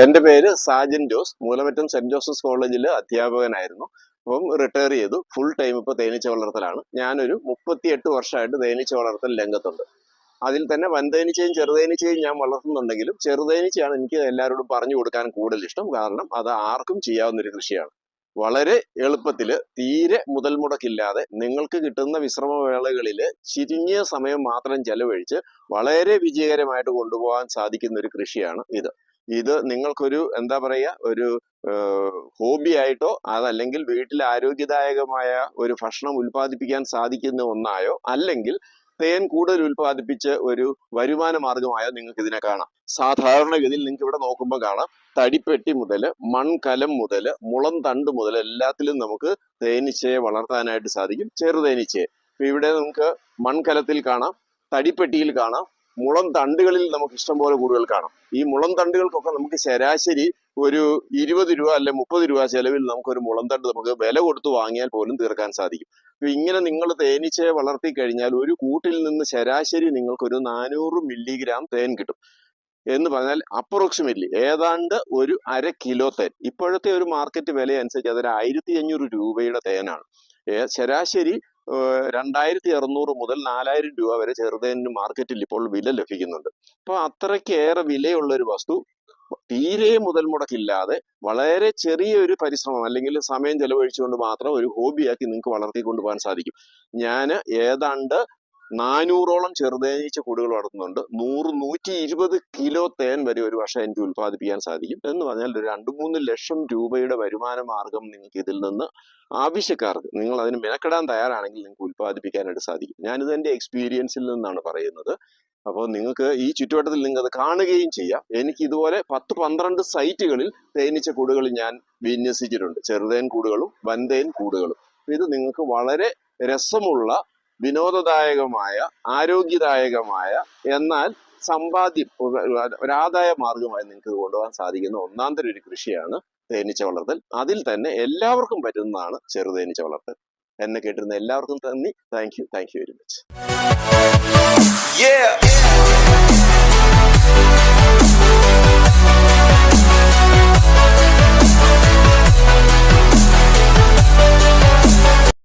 എന്റെ പേര് Sajan Jose. Moolamattom saint Joseph's കോളേജിൽ അധ്യാപകനായിരുന്നു. അപ്പം റിട്ടയർ ചെയ്തു. ഫുൾ ടൈം ഇപ്പോൾ തേനീച്ച വളർത്തലാണ്. ഞാനൊരു മുപ്പത്തിയെട്ട് വർഷമായിട്ട് തേനീച്ച വളർത്തൽ രംഗത്തുണ്ട്. അതിൽ തന്നെ വൻതേനീച്ചയും ചെറുതേനീച്ചയും ഞാൻ വളർത്തുന്നുണ്ടെങ്കിലും ചെറുതേനീച്ചയാണ് എനിക്ക് എല്ലാവരോടും പറഞ്ഞു കൊടുക്കാൻ കൂടുതൽ ഇഷ്ടം. കാരണം അത് ആർക്കും ചെയ്യാവുന്ന ഒരു കൃഷിയാണ്. വളരെ എളുപ്പത്തിൽ തീരെ മുതൽ മുടക്കില്ലാതെ നിങ്ങൾക്ക് കിട്ടുന്ന വിശ്രമവേളകളിൽ ചിരിഞ്ഞ സമയം മാത്രം ചെലവഴിച്ച് വളരെ വിജയകരമായിട്ട് കൊണ്ടുപോകാൻ സാധിക്കുന്ന ഒരു കൃഷിയാണ് ഇത്. ഇത് നിങ്ങൾക്കൊരു എന്താ പറയുക ഒരു ഹോബി ആയിട്ടോ അതല്ലെങ്കിൽ വീട്ടിൽ ആരോഗ്യദായകമായ ഒരു ഭക്ഷണം ഉൽപ്പാദിപ്പിക്കാൻ സാധിക്കുന്ന ഒന്നായോ അല്ലെങ്കിൽ തേൻ കൂടുതൽ ഉൽപ്പാദിപ്പിച്ച് ഒരു വരുമാന മാർഗമായോ നിങ്ങൾക്ക് ഇതിനെ കാണാം. സാധാരണഗതിയിൽ നിങ്ങൾക്ക് ഇവിടെ നോക്കുമ്പോൾ കാണാം തടിപ്പെട്ടി മുതൽ മൺകലം മുതൽ മുളം തണ്ട് മുതൽ എല്ലാത്തിലും നമുക്ക് തേനീച്ചയെ വളർത്താനായിട്ട് സാധിക്കും ചെറുതേനീച്ചയെ ഇവിടെ നമുക്ക് മൺകലത്തിൽ കാണാം തടിപ്പെട്ടിയിൽ കാണാം മുളം തണ്ടുകളിൽ നമുക്ക് ഇഷ്ടംപോലെ കൂടുതൽ കാണാം. ഈ മുളം തണ്ടുകൾക്കൊക്കെ നമുക്ക് ശരാശരി ഒരു ഇരുപത് രൂപ അല്ലെ മുപ്പത് രൂപ ചെലവിൽ നമുക്കൊരു മുളം തണ്ട് നമുക്ക് വില കൊടുത്ത് വാങ്ങിയാൽ പോലും തീർക്കാൻ സാധിക്കും. അപ്പൊ ഇങ്ങനെ നിങ്ങൾ തേനീച്ചയെ വളർത്തി കഴിഞ്ഞാൽ ഒരു കൂട്ടിൽ നിന്ന് ശരാശരി നിങ്ങൾക്കൊരു നാനൂറ് മില്ലിഗ്രാം തേൻ കിട്ടും. എന്ന് പറഞ്ഞാൽ അപ്രോക്സിമേറ്റ്ലി ഏതാണ്ട് ഒരു അര കിലോ തേൻ. ഇപ്പോഴത്തെ ഒരു മാർക്കറ്റ് വില അനുസരിച്ച് അതൊരു ആയിരത്തി അഞ്ഞൂറ് രൂപയുടെ തേനാണ്. ശരാശരി രണ്ടായിരത്തി അറുന്നൂറ് മുതൽ നാലായിരം രൂപ വരെ ചെറുതേനിന് മാർക്കറ്റിൽ ഇപ്പോൾ വില ലഭിക്കുന്നുണ്ട്. അപ്പൊ അത്രയ്ക്കേറെ വിലയുള്ള ഒരു വസ്തു തീരെ മുതൽ മുടക്കില്ലാതെ വളരെ ചെറിയ ഒരു പരിശ്രമം അല്ലെങ്കിൽ സമയം ചെലവഴിച്ചുകൊണ്ട് മാത്രം ഒരു ഹോബിയാക്കി നിങ്ങൾക്ക് വളർത്തിക്കൊണ്ട് പോകാൻ സാധിക്കും. ഞാൻ ഏതാണ്ട് നാനൂറോളം ചെറുതേനീച്ച കൂടുകൾ വളർത്തുന്നുണ്ട്. നൂറ് നൂറ്റി ഇരുപത് കിലോ തേൻ വരെ ഒരു വർഷം എനിക്ക് ഉൽപ്പാദിപ്പിക്കാൻ സാധിക്കും. എന്ന് പറഞ്ഞാൽ രണ്ട് മൂന്ന് ലക്ഷം രൂപയുടെ വരുമാന മാർഗം നിങ്ങൾക്ക് ഇതിൽ നിന്ന് ആവശ്യക്കാർക്ക് നിങ്ങൾ അതിന് മെനക്കെടാൻ തയ്യാറാണെങ്കിൽ നിങ്ങൾക്ക് ഉൽപ്പാദിപ്പിക്കാനായിട്ട് സാധിക്കും. ഞാനിത് എന്റെ എക്സ്പീരിയൻസിൽ നിന്നാണ് പറയുന്നത്. അപ്പോൾ നിങ്ങൾക്ക് ഈ ചുറ്റുവട്ടത്തിൽ നിങ്ങൾക്ക് അത് കാണുകയും ചെയ്യാം. എനിക്ക് ഇതുപോലെ പത്ത് പന്ത്രണ്ട് സൈറ്റുകളിൽ തേനീച്ച കൂടുകൾ ഞാൻ വിന്യസിച്ചിട്ടുണ്ട്. ചെറുതേൻ കൂടുകളും വൻതേൻ കൂടുകളും. ഇത് നിങ്ങൾക്ക് വളരെ രസമുള്ള വിനോദദായകമായ ആരോഗ്യദായകമായ എന്നാൽ സമ്പാദ്യം ഒരാദായ ഒരു മാർഗമായി നിങ്ങൾക്ക് കൊണ്ടുപോകാൻ സാധിക്കുന്ന ഒന്നാം തരം ഒരു കൃഷിയാണ് തേനീച്ച വളർത്തൽ. അതിൽ തന്നെ എല്ലാവർക്കും പറ്റുന്നതാണ് ചെറുതേനീച്ച വളർത്തൽ. എന്നെ കേട്ടിരുന്ന എല്ലാവർക്കും നന്ദി. Thank you thank you very much.